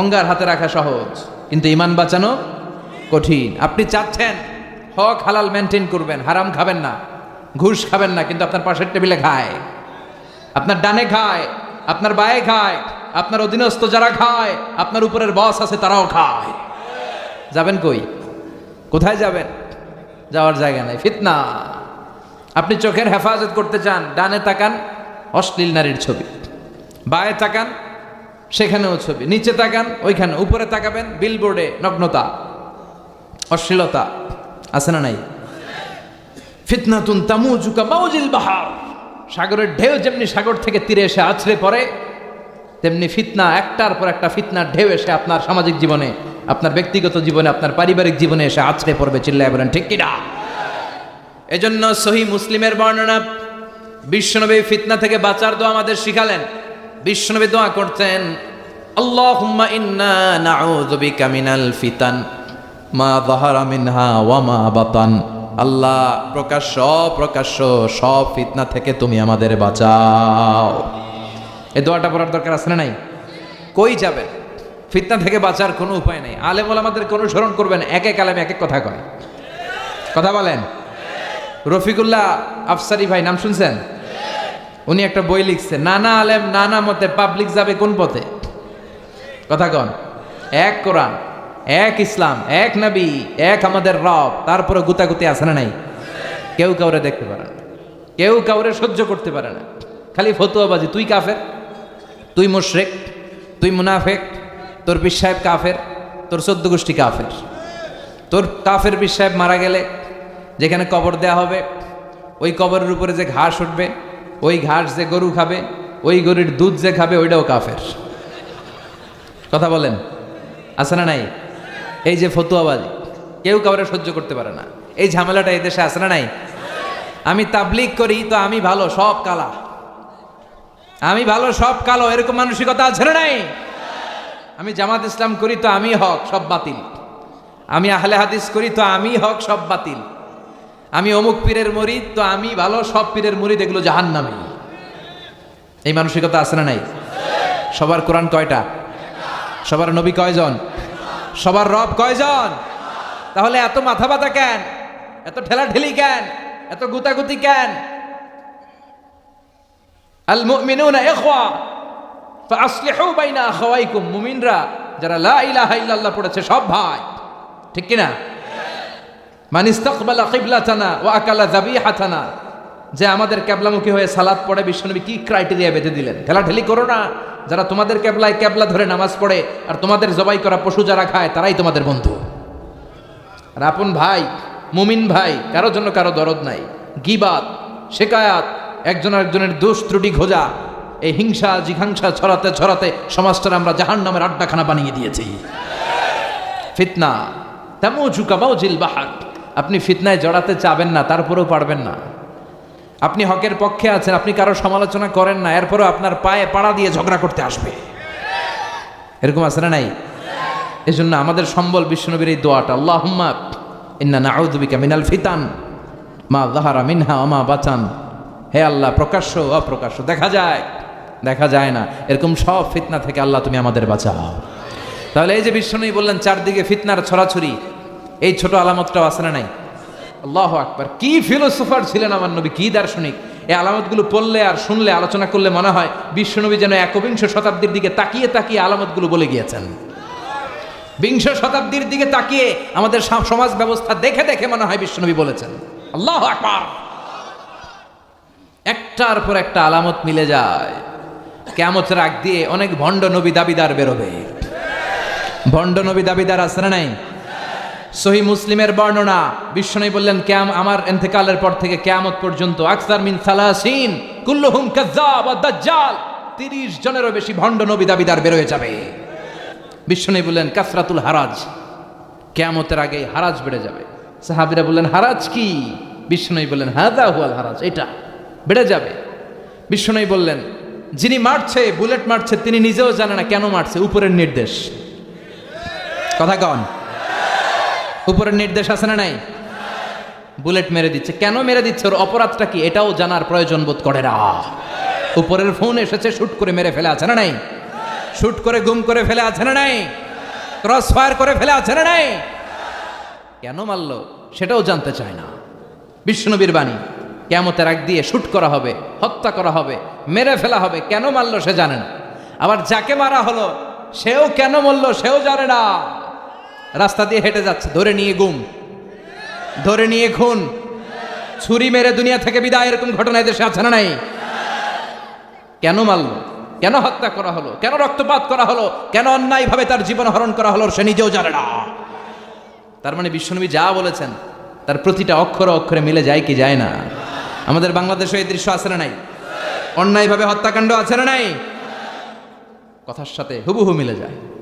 অঙ্গার হাতে রাখা সহজ, কিন্তু ইমান বাঁচানো কঠিন। আপনি চাচ্ছেন, হক হালাল মেনটেন করবেন, হারাম খাবেন না, ঘুষ খাবেন না, কিন্তু আপনার পাশের টেবিলে খায়। আপনার ডানে খায়, আপনার বায়ে খায়, আপনার অধীনস্থ যারা খায়, আপনার উপরের বস আছে তারাও খায়। যাবেন কই? কোথায় যাবেন? যাওয়ার জায়গা নাই, ফিতনা। আপনি চোখের হেফাজত করতে চান, ডানে তাকান, অশ্লীল নারীর ছবি। বায়ে তাকান সেখানেও ছবি। নিচে তাকান, ওইখানে। উপরে তাকাবেন বিলবোর্ডে নগ্নতা, অশ্লীলতা। আছে না নাই? ফিতনাতুন তামুজুকা মাউজিল বাহার। সাগরের ঢেউ যেমনি সাগর থেকে তীরে এসে আছড়ে পড়ে, তেমনি ফিতনা, একটার পর একটা ফিতনার ঢেউ এসে আপনার সামাজিক জীবনে, আপনার ব্যক্তিগত জীবনে, আপনার পারিবারিক জীবনে এসে আছড়ে পড়বে, চিল্লায় বলেন, ঠিক কিনা এজন্য সহি মুসলিমের বর্ণনা, বিশ্বনবী ফিতনা থেকে বাঁচার দোয়া আমাদের শিখালেন। বিশ্বনবী দোয়া করতেন, আল্লাহুম্মা ফিতান, মা যাহারা মিনহা ওয়া বাতান। আল্লাহ, প্রকাশ্য অপ্রকাশ্য সব ফিতনা থেকে তুমি আমাদের বাঁচাও। এই দোয়াটা পড়ার দরকার আছে না নাই? কই যাবেন? ফিতনা থেকে বাঁচার কোনো উপায় নেই। আলেম আমাদেরকে অনুসরণ করবেন, এক এক আলেম এক এক কথা কয়। কথা বলেন? রফিকুল্লাহ আফসারি ভাই, নাম শুনছেন? উনি একটা বই লিখছে, নানা আলেম, নানা মতে পাবলিক যাবে কোন পথে? কথা কন। এক কোরআন, এক ইসলাম, এক নবী, এক আমাদের রব তারপরে গুতাগুতি আছে না নাই? কেউ কাউরে দেখতে পারে না। কেউ কাউরে সহ্য করতে পারে না। খালি ফতুয়াবাজি, তুই কাফের? তুই মুশরেক? তুই মুনাফেক? তোর পীর সাহেব কাফের? তোর চোদ্দ গোষ্ঠী কাফের? তোর কাফের পীর সাহেব মারা গেলে যেখানে কবর দেয়া হবে, ওই কবরের উপরে যে ঘাস উঠবে ওই ঘাস যে গরু খাবে, ওই গরুর দুধ যে খাবে, ওইটাও কাফের। কথা বলেন? আছে না নাই? এই যে ফতুয়াবাজি, কেউ কাউরে সহ্য করতে পারে না। এই ঝামেলাটা এই দেশে আছে না নাই? আমি তাবলিক করি তো আমি ভালো, সব কালা। আমি ভালো, সব কালো, এরকম মানসিকতা আছে না নাই? আমি জামাত ইসলাম করি তো আমি হক, সব বাতিল। আমি আহলে হাদিস করি তো আমি হক, সব বাতিল। আমি অমুক পীরের মরিদ, তো আমি ভালো সব পীরের মরিদ, এগুলো জাহান নামে এই মানসিকতা আছে না নাই? সবার কোরআন কয়টা? সবার নবী কয়জন? সবার রব কয়জন? তাহলে এত মাথা ব্যথা কেন? এত ঠেলাঠেলি কেন? এত গুতাগুতি কেন? আল মুমিনুনা ইখওয়া ফাসলিহু বাইনা আখাওয়াইকুম। মুমিনরা, যারা লা ইলাহা ইল্লাল্লাহ পড়েছে, সব ভাই। ঠিক কি না মান ইস্তাকবালা কিবলাতানা ওয়া আকালা যাবিহাতানা। যে আমাদের ক্যাবলামুখী হয়ে সালাত পড়ে, বিশ্বনবী কি ক্রাইটেরিয়া বেঁধে দিলেন? ঠেলাঠেলি করো না। যারা তোমাদের ক্যাবলায় ক্যাবলা ধরে নামাজ পড়ে আর তোমাদের জবাই করা পশু যারা খায়, তারাই তোমাদের বন্ধু। আর আপন ভাই, মুমিন ভাই, কারোর জন্য কারও দরদ নাই। গিবাত, শেকায়াত, একজন আরেকজনের দোষ ত্রুটি খোঁজা, এই হিংসা, জিঘাংসা ছড়াতে ছড়াতে সমাজটার আমরা জাহান নামের আড্ডাখানা বানিয়ে দিয়েছি। ফিতনা তেমন ঝুঁকাবাও জিল বাহার আপনি ফিতনায় জড়াতে চাবেন না, তারপরেও পারবেন না। আপনি হকের পক্ষে আছেন, আপনি কারও সমালোচনা করেন না, এরপরও আপনার পায়ে পাড়া দিয়ে ঝগড়া করতে আসবে। এরকম আছে না নাই? জন্য আমাদের সম্বল বিষ্ণুনবীর এই দোয়াটা আল্লাহ ইন্না মিনাল ফিতান, মা দাহারা মিনহা আমা বাচান হে আল্লাহ, প্রকাশ্য অপ্রকাশ্য, দেখা যায় দেখা যায় না। এরকম সব ফিতনা থেকে আল্লাহ তুমি আমাদের বাঁচাও। তাহলে এই যে বিষ্ণুই বললেন, চারদিকে ফিতনার ছড়াছড়ি এই ছোট আলামতটাও আছে না নাই? আল্লাহ আকবার। কি ফিলোসোফার ছিলেন আমার নবী, কি দার্শনিক? এই আলামতগুলো পড়লে আর শুনলে, আলোচনা করলে মনে হয় বিশ্বনবী যেন একবিংশ শতাব্দীর দিকে তাকিয়ে তাকিয়ে আলামতগুলো বলে গিয়েছেন। বিংশ শতাব্দীর দিকে তাকিয়ে আমাদের সমাজ ব্যবস্থা দেখে দেখে মনে হয় বিশ্বনবী বলেছেন। আল্লাহ আকবার। একটার পর একটা আলামত মিলে যায়। কেমতের আগ দিয়ে অনেক ভণ্ড নবী দাবিদার বেরোবে। ভণ্ড নবী দাবিদার না নাই? সহি মুসলিমের বর্ণনা। বিশ্বনবী বললেন, ক্যাম, আমার এন্তেকালের পর থেকে কেয়ামত পর্যন্ত আকসার মিন সালাসিন, কুল্লুহুম কাজ্জাব দাজ্জাল। 30 জনেরও বেশি ভণ্ড নবী দাবিদার বের হয়ে যাবে। বিশ্বনবী বললেন, কাসরাতুল হারাজ, কেয়ামতের আগে হারাজ বেড়ে যাবে। সাহাবীরা বললেন, হারাজ কি? বিশ্বনবী বললেন হাদা হুয়াল হারাজ, এটা বেড়ে যাবে। বিশ্বনবী বললেন, যিনি মারছে, বুলেট মারছে, তিনি নিজেও জানে না কেন মারছে, উপরের নির্দেশ। কথা কন। উপরের নির্দেশ আছে না নাই? বুলেট মেরে দিচ্ছে। কেন মেরে দিচ্ছে? ওর অপরাধটা কি? এটাও জানার প্রয়োজন বোধ করে না উপরের ফোন এসেছে, শুট করে মেরে ফেলে আছে না নাই? শুট করে গুম করে ফেলে আছে না নাই? ক্রস ফায়ার করে ফেলে আছে না নাই? কেন মারল? সেটাও জানতে চায় না। বিষ্ণুবীর বাণী কেমতের আগ দিয়ে শুট করা হবে, হত্যা করা হবে, মেরে ফেলা হবে। কেন মারলো সে জানে না। আবার যাকে মারা হলো, সেও কেন মরলো সেও জানে না। রাস্তা দিয়ে হেঁটে যাচ্ছে। ধরে নিয়ে গুম ধরে নিয়ে খুন। ছুরি মেরে দুনিয়া থেকে বিদায়, এরকম ঘটনা দেশে আছে না নাই? কেন মারলো? কেন হত্যা করা হলো? কেন রক্তপাত করা হলো? কেন অন্যায়ভাবে তার জীবন হরণ করা হলো সে নিজেও জানে না। তার মানে বিশ্বনবী যা বলেছেন, তার প্রতিটা অক্ষর অক্ষরে মিলে যায় কি যায় না? আমাদের বাংলাদেশে এই দৃশ্য আছে না নাই? অন্যায়ভাবে হত্যাকাণ্ড আছে না নাই? কথার সাথে হুবহু মিলে যায়।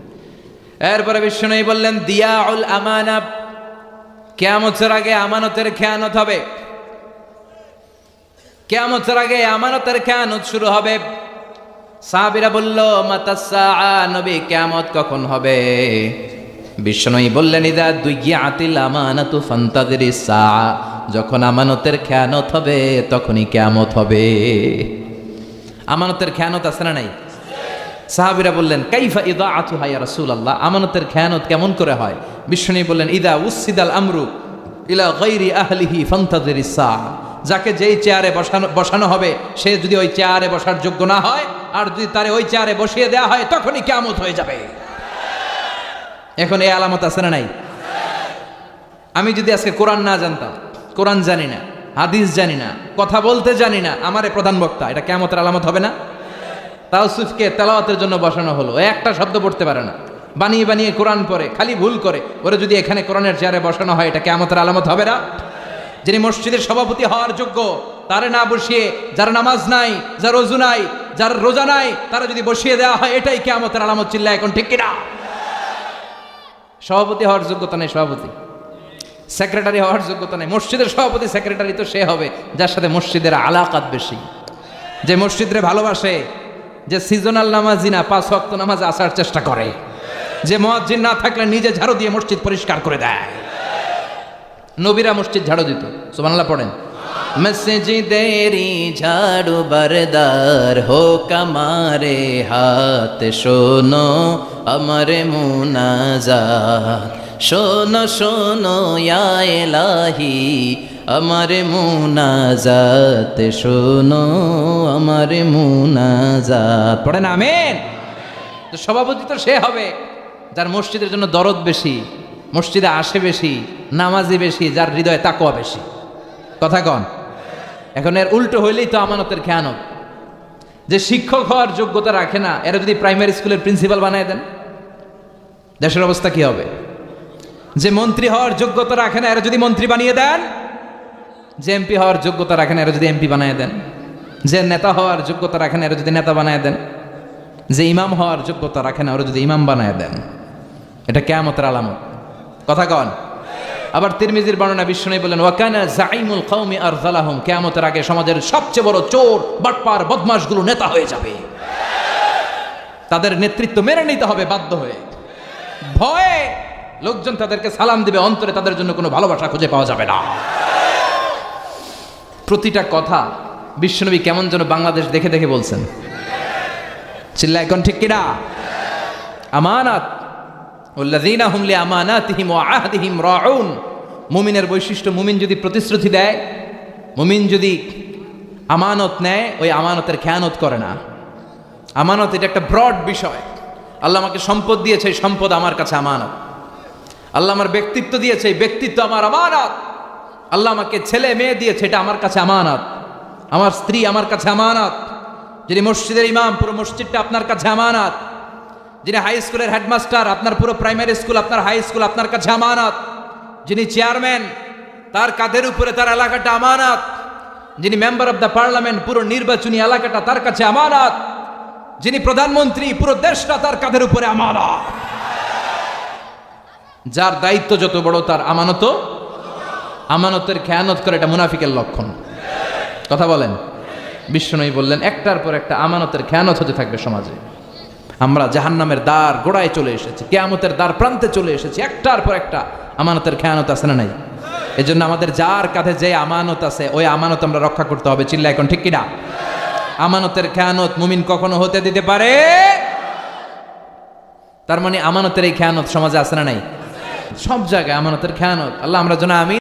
এরপরে বিশ্বনবী বললেন দিয়া উল আমানা, কেয়ামতের আগে আমানতের খেয়ানত হবে। কেয়ামতের আগে আমানতের খেয়ানত শুরু হবে। সাহাবিরা বলল মাতাসা নবী কেয়ামত কখন হবে? বিশ্বনয়ী বললেন, ইদা দুই আতিল আমানাতু ফান্তাদের সা যখন আমানতের খেয়ানত হবে, তখনই কেয়ামত হবে। আমানতের খেয়ানত আছে না নাই? সাহাবিরা বললেন, কাইফা ইদা আতু হাইয়া রাসুল আল্লাহ আমানতের খেয়ানত কেমন করে হয়? বিশ্বনী বললেন, ইদা উসিদাল আমরু ইলা গৈরি আহলিহি ফান্তাদের যাকে যেই চেয়ারে বসানো বসানো হবে, সে যদি ওই চেয়ারে বসার যোগ্য না হয়, আর যদি তারে ওই চেয়ারে বসিয়ে দেওয়া হয়, তখনই কেয়ামত হয়ে যাবে। এখন এই আলামত আছে না নাই? আমি যদি আজকে কোরআন না জানতাম, কোরআন জানি না, হাদিস জানি না, কথা বলতে জানি না, আমারে প্রধান বক্তা, এটা কেমতের আলামত হবে না? তাওসুফকে তেলাওয়াতের জন্য বসানো হলো। একটা শব্দ পড়তে পারে না। বানিয়ে বানিয়ে কোরআন পড়ে, খালি ভুল করে। ওরা যদি এখানে কোরআনের চেয়ারে বসানো হয়, এটা কেমতের আলামত হবে না? যিনি মসজিদের সভাপতি হওয়ার যোগ্য, তারে না বসিয়ে, যার নামাজ নাই, যার রজু নাই, যার রোজা নাই, তারা যদি বসিয়ে দেওয়া হয়, এটাই কেমতের আলামত চিল্লা এখন, ঠিক কিনা? সভাপতি হওয়ার যোগ্যতা নেই সভাপতি। সেক্রেটারি হওয়ার যোগ্যতা নেই। মসজিদের সভাপতি, সেক্রেটারি তো সে হবে, যার সাথে মসজিদের আলাকাত বেশি। যে মসজিদরে ভালোবাসে যে সিজনাল নামাজি না, পাঁচ ওয়াক্ত নামাজ আসার চেষ্টা করে। যে মহাজিন না থাকলে নিজে ঝাড়ু দিয়ে মসজিদ পরিষ্কার করে দেয়। নবীরা মসজিদ ঝাড়ু দিত, সুবহানাল্লাহ পড়েন। মসজিদেরি ঝাড়ু বরদার হো কমারে হাত, শোনো আমার মুনাজাত। শোনো শোনো, ইয়া এলাহি আমার মুনাজাত, শোনো আমার মুনাজাত। না আমেন। সভাপতি তো সে হবে, যার মসজিদের জন্য দরদ বেশি, মসজিদে আসে বেশি, নামাজি বেশি, যার হৃদয়ে তাকোয়া বেশি। কথা কন। এখন এর উল্টো হইলেই তো আমানতের খেয়ানত। যে শিক্ষক হওয়ার যোগ্যতা রাখে না, এরা যদি প্রাইমারি স্কুলের প্রিন্সিপাল বানায় দেন, দেশের অবস্থা কি হবে? যে মন্ত্রী হওয়ার যোগ্যতা রাখে না, এরা যদি মন্ত্রী বানিয়ে দেন যে এমপি হওয়ার যোগ্যতা রাখেন, এরা যদি এমপি বানিয়ে দেন। যে নেতা হওয়ার যোগ্যতা রাখেন, এরা যদি নেতা বানিয়ে দেন। যে ইমাম হওয়ার যোগ্যতা রাখেন ওরা যদি ইমাম বানায় দেন। এটা কেয়ামতের আলামত। কথা কন। আবার তিরমিজির বর্ণনা বিষ্ণু বলেন, ওয়াকানা জাইমুল কওমি আর জালাহুম কেয়ামতের আগে সমাজের সবচেয়ে বড় চোর, বাটপার, বদমাশগুলো নেতা হয়ে যাবে। তাদের নেতৃত্ব মেনে নিতে হবে, বাধ্য হয়ে। ভয়ে লোকজন তাদেরকে সালাম দিবে, অন্তরে তাদের জন্য কোনো ভালোবাসা খুঁজে পাওয়া যাবে না। প্রতিটা কথা বিশ্বনবী কেমন যেন বাংলাদেশ দেখে দেখে বলছেন। চিল্লা এখন ঠিক কিনা? আমানাত। উল্লাযীনা হুম লিআমানাতিহিম ওয়া আহদিহিম রাউন। মুমিনের বৈশিষ্ট্য মুমিন যদি প্রতিশ্রুতি দেয়, মুমিন যদি আমানত নেয়, ওই আমানতের খেয়ানত করে না। আমানত এটা একটা ব্রড বিষয়। আল্লাহ আমাকে সম্পদ দিয়েছে সম্পদ আমার কাছে আমানত। আল্লাহ আমার ব্যক্তিত্ব দিয়েছে ব্যক্তিত্ব আমার আমানত। আল্লাহ আমাকে ছেলে মেয়ে দিয়েছে, এটা আমার কাছে আমানত। আমার স্ত্রী আমার কাছে আমানত। যিনি মসজিদের ইমাম, পুরো মসজিদটা আপনার কাছে আমানত। যিনি হাই স্কুলের হেডমাস্টার, আপনার পুরো প্রাইমারি স্কুল, আপনার হাই স্কুল আপনার কাছে আমানত। যিনি চেয়ারম্যান, তার কাঁধের উপরে তার এলাকাটা আমানত। যিনি মেম্বার অব দ্য পার্লামেন্ট, পুরো নির্বাচনী এলাকাটা তার কাছে আমানত। যিনি প্রধানমন্ত্রী, পুরো দেশটা তার কাঁধের উপরে আমানত। যার দায়িত্ব যত বড়, তার আমানত আমানতের খেয়ানত করে এটা মুনাফিকের লক্ষণ। কথা বলেন। বিশ্বনয়ী বললেন, একটার পর একটা আমানতের খেয়ানত হতে থাকবে সমাজে। আমরা জাহান্নামের দ্বার গোড়ায় চলে এসেছি, কেয়ামতের দ্বার প্রান্তে চলে এসেছি, একটার পর একটা আমানতের খেয়ানত আছে না নাই? এজন্য আমাদের যার কাঁধে যে আমানত আছে, ওই আমানত আমরা রক্ষা করতে হবে, চিল্লা এখন ঠিক কিনা? আমানতের খেয়ানত মুমিন কখনো হতে দিতে পারে? তার মানে আমানতের এই খেয়ানত সমাজে আছে না নাই? সব জায়গায় আমানতের খেয়ানত। আল্লাহ আমরা যেন আমি